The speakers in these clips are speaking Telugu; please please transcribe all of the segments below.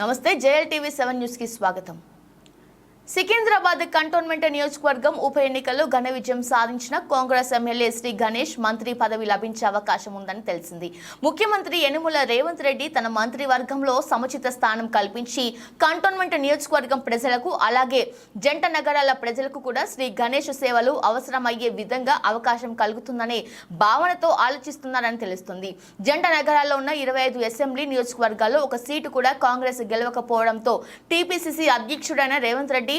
నమస్తే జేఎల్ టీవీ సెవెన్ న్యూస్కి స్వాగతం. సికింద్రాబాద్ కంటోన్మెంట్ నియోజకవర్గం ఉప ఎన్నికల్లో ఘన విజయం సాధించిన కాంగ్రెస్ ఎమ్మెల్యే శ్రీ గణేష్ మంత్రి పదవి లభించే అవకాశం ఉందని తెలిసింది. ముఖ్యమంత్రి యనుమల రేవంత్ రెడ్డి తన మంత్రివర్గంలో సముచిత స్థానం కల్పించి కంటోన్మెంట్ నియోజకవర్గం ప్రజలకు అలాగే జంట నగరాల ప్రజలకు కూడా శ్రీ గణేష్ సేవలు అవసరమయ్యే విధంగా అవకాశం కలుగుతుందనే భావనతో ఆలోచిస్తున్నారని తెలుస్తుంది. జంట నగరాల్లో ఉన్న ఇరవై ఐదు అసెంబ్లీ నియోజకవర్గాల్లో ఒక సీటు కూడా కాంగ్రెస్ గెలవకపోవడంతో టీపీసీసీ అధ్యక్షుడైన రేవంత్ రెడ్డి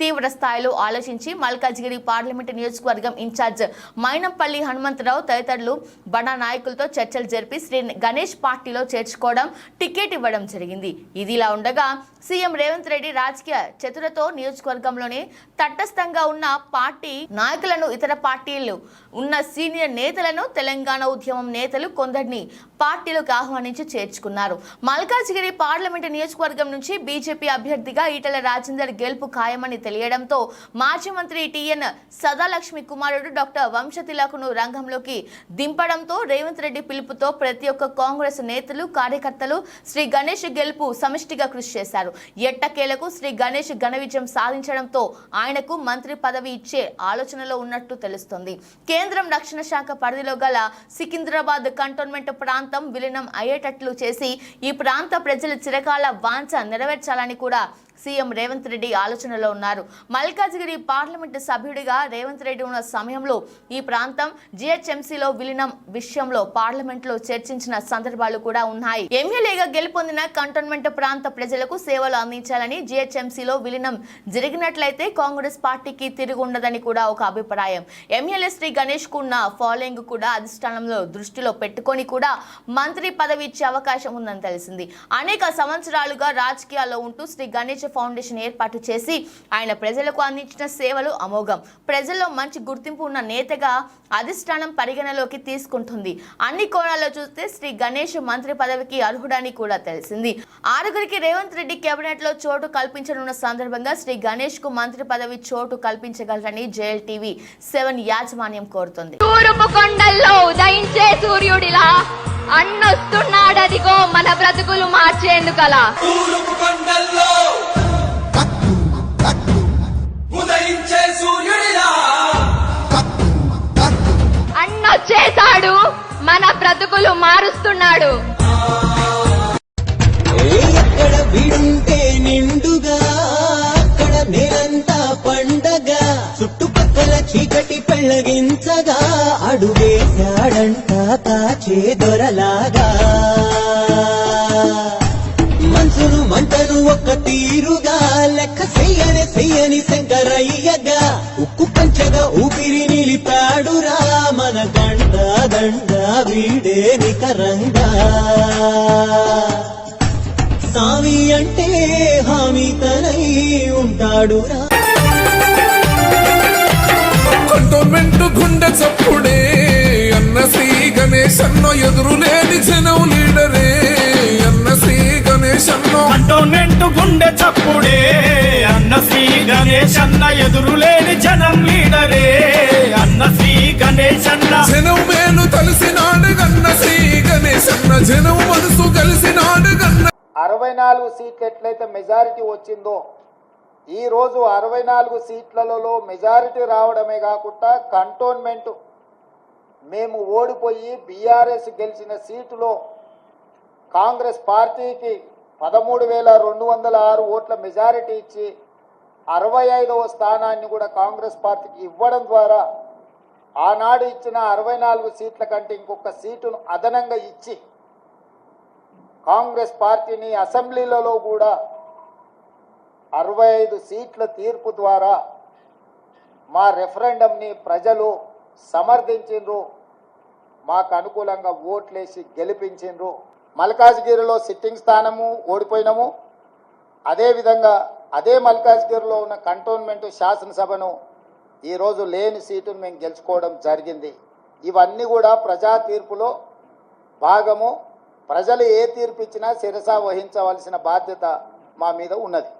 తీవ్ర స్థాయిలో ఆలోచించి మల్కాజ్గిరి పార్లమెంట్ నియోజకవర్గం ఇన్ఛార్జ్ మైనంపల్లి హనుమంతరావు తదితరులు బడా నాయకులతో చర్చలు జరిపి శ్రీ గణేష్ పార్టీలో చేర్చుకోవడం టికెట్ ఇవ్వడం జరిగింది. ఇదిలా ఉండగా సీఎం రేవంత్ రెడ్డి రాజకీయ చతురతో నియోజకవర్గంలోనే తటస్థంగా ఉన్న పార్టీ నాయకులను ఇతర పార్టీలు ఉన్న సీనియర్ నేతలను తెలంగాణ ఉద్యమం నేతలు కొందరిని పార్టీలోకి ఆహ్వానించి చేర్చుకున్నారు. మల్కాజ్గిరి పార్లమెంటు నియోజకవర్గం నుంచి బీజేపీ అభ్యర్థిగా ఈటల రాజేందర్ గెలుపు ఖాయమని తెలియడంతో మాజీ మంత్రి టీఎన్ సదాలక్ష్మి కుమారుడు డాక్టర్ వంశతిలకును రంగంలోకి దింపడంతో రేవంత్ రెడ్డి పిలుపుతో ప్రతి ఒక్క కాంగ్రెస్ నేతలు కార్యకర్తలు శ్రీ గణేష్ గెలుపు సమిష్టిగా కృషి చేశారు. ఎట్టకేలకు శ్రీ గణేష్ ఘన విజయం సాధించడంతో ఆయనకు మంత్రి పదవి ఇచ్చే ఆలోచనలో ఉన్నట్టు తెలుస్తోంది. కేంద్రం రక్షణ శాఖ పరిధిలో గల సికింద్రాబాద్ కంటోన్మెంట్ ప్రాంతం విలీనం అయ్యేటట్లు చేసి ఈ ప్రాంత ప్రజల చిరకాల వాంఛ నెరవేర్చాలని కూడా సీఎం రేవంత్ రెడ్డి ఆలోచనలో ఉన్నారు. మల్కాజ్గిరి పార్లమెంటు సభ్యుడిగా రేవంత్ రెడ్డి ఉన్న సమయంలో ఈ ప్రాంతం జిహెచ్ఎంసీలో విలీనం విషయంలో పార్లమెంట్లో చర్చించిన సందర్భాలు కూడా ఉన్నాయి. ఎమ్మెల్యేగా గెలుపొందిన కంటోన్మెంట్ ప్రాంత ప్రజలకు సేవలు అందించాలని జిహెచ్ఎంసీలో విలీనం జరిగినట్లయితే కాంగ్రెస్ పార్టీకి తిరిగి ఉండదని కూడా ఒక అభిప్రాయం. ఎమ్మెల్యే శ్రీ గణేష్ కున్న ఫాలోయింగ్ కూడా అధిష్టానంలో దృష్టిలో పెట్టుకొని కూడా మంత్రి పదవి ఇచ్చే అవకాశం ఉందని తెలిసింది. అనేక సంవత్సరాలుగా రాజకీయాల్లో ఉంటూ శ్రీ గణేష్ ఫౌండేషన్ ఏర్పాటు చేసి ఆయన ప్రజలకు అందించిన సేవలు అమోఘం. ప్రజల్లో మంచి గుర్తింపు ఉన్న నేతగా అధిష్టానం పరిగణలోకి తీసుకుంటుంది. అన్ని కోణాల్లో చూస్తే శ్రీ గణేష్ మంత్రి పదవికి అర్హుడని కూడా తెలిసింది. ఆరుగురికి రేవంత్ రెడ్డి కేబినెట్లో చోటు కల్పించనున్న సందర్భంగా శ్రీ గణేష్కు మంత్రి పదవి చోటు కల్పించగలరని జేఎల్ టీవీ సెవెన్ యాజమాన్యం కోరుతుంది. తూర్పు కొండల్లో ఉదయించే సూర్యుడిలా అన్నొస్తున్నాడదిగో మన బ్రతుకులు మార్చేందుకలా. తూర్పు కొండల్లో ఉదయించే సూర్యుడిలా. అన్నొచ్చేశాడు మన బ్రతుకులు మారుస్తున్నాడు. ఎక్కడ వీడుంటే నిండుగా అక్కడ నేలంతా పండగ చుట్టుపక్కల చీకటి పెళ్ళగించగా అడుగేశాడంట కాచే దొరలాగా. మంటను ఒక్క తీరుగా. లెక్క చెయ్యని చెయ్యని శంకరయ్యగా. ఉక్కు పంచగా ఊపిరి నిలిపాడురా. మన గండ దండ వీడే నికరంగా. సామి అంటే హామీ తనై ఉంటాడురా. కంటోన్మెంట్ గుండె చప్పుడే. అన్న శ్రీ గణేశన్న ఎదురులేని జనం గుండె చప్పుడే. అన్న శ్రీ గణేష్ అన్న ఎదురులేని జనం లీడరే. అన్న శ్రీ గణేష్ అన్న జనం మేలు తెలిసినాడు గన్న శ్రీ గణేష్ అన్న. జనం మనసు కలిసినాడు గన్న. అరవై నాలుగు సీట్లు ఎట్లయితే మెజారిటీ వచ్చిందో ఈ రోజు అరవై నాలుగు సీట్లలో మెజారిటీ రావడమే కాకుండా కంటోన్మెంట్. మేము ఓడిపోయి బీఆర్ఎస్ గెలిచిన సీటులో కాంగ్రెస్ పార్టీకి పదమూడు వేల రెండు వందల ఆరు ఓట్ల మెజారిటీ ఇచ్చి అరవై ఐదవ స్థానాన్ని కూడా కాంగ్రెస్ పార్టీకి ఇవ్వడం ద్వారా ఆనాడు ఇచ్చిన అరవై నాలుగు సీట్ల కంటే ఇంకొక సీటును అదనంగా ఇచ్చి కాంగ్రెస్ పార్టీని అసెంబ్లీలలో కూడా అరవై ఐదు సీట్ల తీర్పు ద్వారా మా రెఫరెండంని ప్రజలు సమర్థించిండ్రు మాకు అనుకూలంగా ఓట్లేసి గెలిపించిండ్రు మల్కాజ్గిరిలో సిట్టింగ్ స్థానము ఓడిపోయినాము. అదేవిధంగా అదే మల్కాజ్గిరిలో ఉన్న కంటోన్మెంట్ శాసనసభను ఈరోజు లేని సీటును మేము గెలుచుకోవడం జరిగింది. ఇవన్నీ కూడా ప్రజా తీర్పులో భాగము. ప్రజలు ఏ తీర్పు ఇచ్చినా శిరసా వహించవలసిన బాధ్యత మా మీద ఉన్నది.